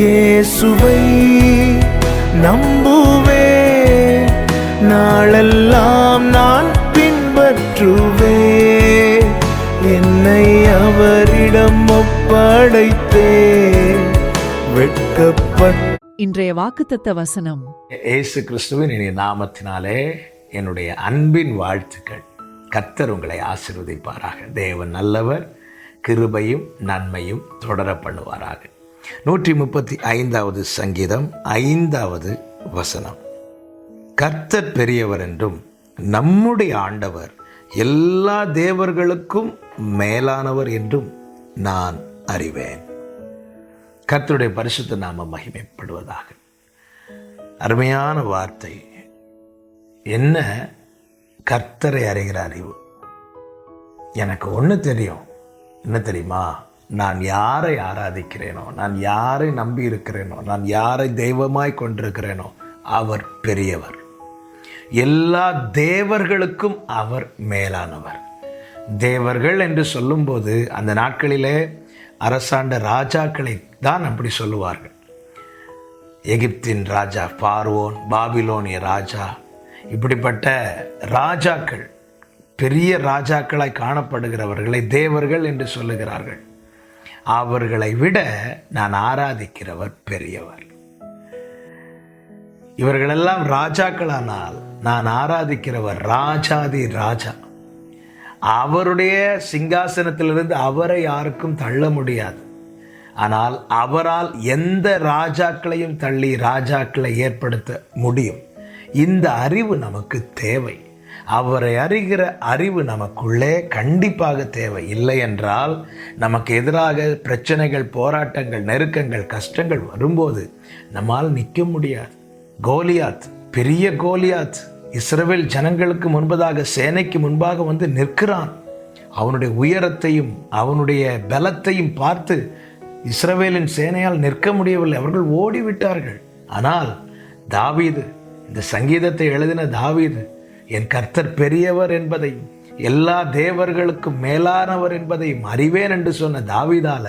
இயேசுவை நம்புவேன் நாளெல்லாம் நான் பின்பற்றுவேன் என்னை அவரிடம் ஒப்படைத்தேன். வெட்கப்பட்ட இன்றைய வாக்குத்தத்த வசனம். இயேசு கிறிஸ்துவின் இனிய நாமத்தினாலே என்னுடைய அன்பின் வாழ்த்துக்கள். கர்த்தர் உங்களை ஆசீர்வதிப்பாராக. தேவன் நல்லவர் கிருபையும் நன்மையும் தொடர பண்ணுவாராக. நூற்றி முப்பத்தி ஐந்தாவது சங்கீதம் ஐந்தாவது வசனம். கர்த்தர் பெரியவர் என்றும் நம்முடைய ஆண்டவர் எல்லா தேவர்களுக்கும் மேலானவர் என்றும் நான் அறிவேன். கர்த்தருடைய பரிசுத்த நாம மகிமைப்படுவதாக. அருமையான வார்த்தை. என்ன கர்த்தரை அறிகிற அறிவு எனக்கு ஒன்று தெரியும். என்ன தெரியுமா? நான் யாரை ஆராதிக்கிறேனோ நான் யாரை நம்பி இருக்கிறேனோ நான் யாரை தெய்வமாய் கொண்டிருக்கிறேனோ அவர் பெரியவர். எல்லா தேவர்களுக்கும் அவர் மேலானவர். தேவர்கள் என்று சொல்லும்போது அந்த நாட்களிலே அரசாண்ட ராஜாக்களை தான் அப்படி சொல்லுவார்கள். எகிப்தின் ராஜா பார்வோன் பாபிலோனிய ராஜா இப்படிப்பட்ட ராஜாக்கள் பெரிய ராஜாக்களாய் காணப்படுகிறவர்களை தேவர்கள் என்று சொல்லுகிறார்கள். அவர்களை விட நான் ஆராதிக்கிறவர் பெரியவர். இவர்களெல்லாம் ராஜாக்களானால் நான் ஆராதிக்கிறவர் ராஜாதி ராஜா. அவருடைய சிங்காசனத்திலிருந்து அவரை யாருக்கும் தள்ள முடியாது. ஆனால் அவரால் எந்த ராஜாக்களையும் தள்ளி ராஜாக்களை ஏற்படுத்த முடியும். இந்த அறிவு நமக்கு தேவை. அவரை அறிகிற அறிவு நமக்குள்ளே கண்டிப்பாக தேவை. இல்லை என்றால் நமக்கு எதிராக பிரச்சனைகள் போராட்டங்கள் நெருக்கங்கள் கஷ்டங்கள் வரும்போது நம்மால் நிற்க முடியாது. கோலியாத் பெரிய கோலியாத் இஸ்ரவேல் ஜனங்களுக்கு முன்பதாக சேனைக்கு முன்பாக வந்து நிற்கிறான். அவனுடைய உயரத்தையும் அவனுடைய பலத்தையும் பார்த்து இஸ்ரவேலின் சேனையால் நிற்க முடியவில்லை. அவர்கள் ஓடிவிட்டார்கள். ஆனால் தாவீது இந்த சங்கீதத்தை எழுதின தாவீது என் கர்த்தர் பெரியவர் என்பதையும் எல்லா தேவர்களுக்கும் மேலானவர் என்பதையும் அறிவேன் என்று சொன்ன தாவிதால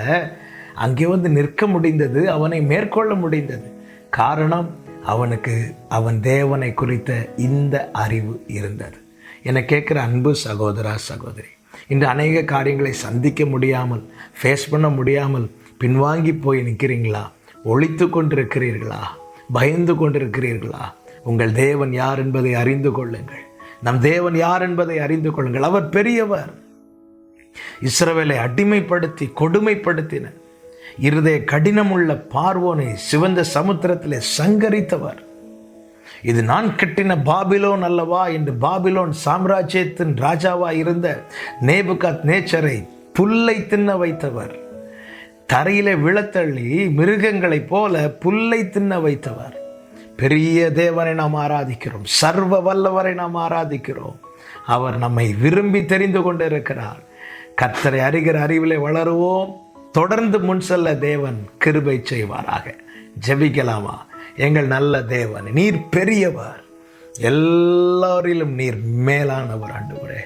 அங்கே வந்து நிற்க முடிந்தது அவனை மேற்கொள்ள முடிந்தது. காரணம் அவனுக்கு அவன் தேவனை குறித்த இந்த அறிவு இருந்தது. என்னை கேட்குற அன்பு சகோதரா சகோதரி இன்று அநேக காரியங்களை சந்திக்க முடியாமல் ஃபேஸ் பண்ண முடியாமல் பின்வாங்கி போய் நிற்கிறீங்களா? ஒழித்து கொண்டிருக்கிறீர்களா? பயந்து கொண்டிருக்கிறீர்களா? உங்கள் தேவன் யார் என்பதை அறிந்து கொள்ளுங்கள். நம் தேவன் யார் என்பதை அறிந்து கொள்ளுங்கள். அவர் பெரியவர். இஸ்ரவேலை அடிமைப்படுத்தி கொடுமைப்படுத்தின. இருதய கடினமுள்ள பார்வோனை சிவந்த சமுத்திரத்திலே சங்கரித்தவர். இது நான் கட்டின பாபிலோன் அல்லவா என்று பாபிலோன் சாம்ராஜ்யத்தின் ராஜாவா இருந்த நேபுகாத் நேச்சரை புல்லை தின்ன வைத்தவர். தரையிலே விழத்தள்ளி மிருகங்களைப் போல புல்லை தின்ன வைத்தவர். பெரிய தேவனை நாம் ஆராதிக்கிறோம். சர்வ வல்லவரை நாம் ஆராதிக்கிறோம். அவர் நம்மை விரும்பி தெரிந்து கொண்டிருக்கிறார். கர்த்தரை அறிகிற அறிவிலே வளருவோம். தொடர்ந்து முன் செல்ல தேவன் கிருபை செய்வாராக. ஜெபிக்கலாமா? எங்கள் நல்ல தேவன் நீர் பெரியவர். எல்லாரிலும் நீர் மேலானவர் ஆண்டவரே.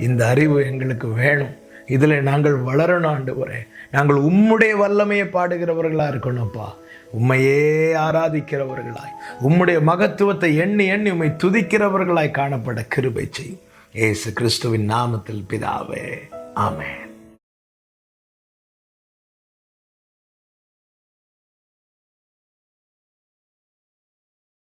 இந்த அறிவு எங்களுக்கு வேணும். இதில் நாங்கள் வளரணும் ஆண்டவரே. நாங்கள் உம்முடைய வல்லமையை பாடுகிறவர்களாக இருக்கணும்ப்பா. உம்மையே ஆராதிக்கிறவர்களாய் உம்முடைய மகத்துவத்தை எண்ணி எண்ணி உம்மை துதிக்கிறவர்களாய் காணப்பட கிருபை செய்யும். ஏசு கிறிஸ்துவின் நாமத்தில் பிதாவே ஆமே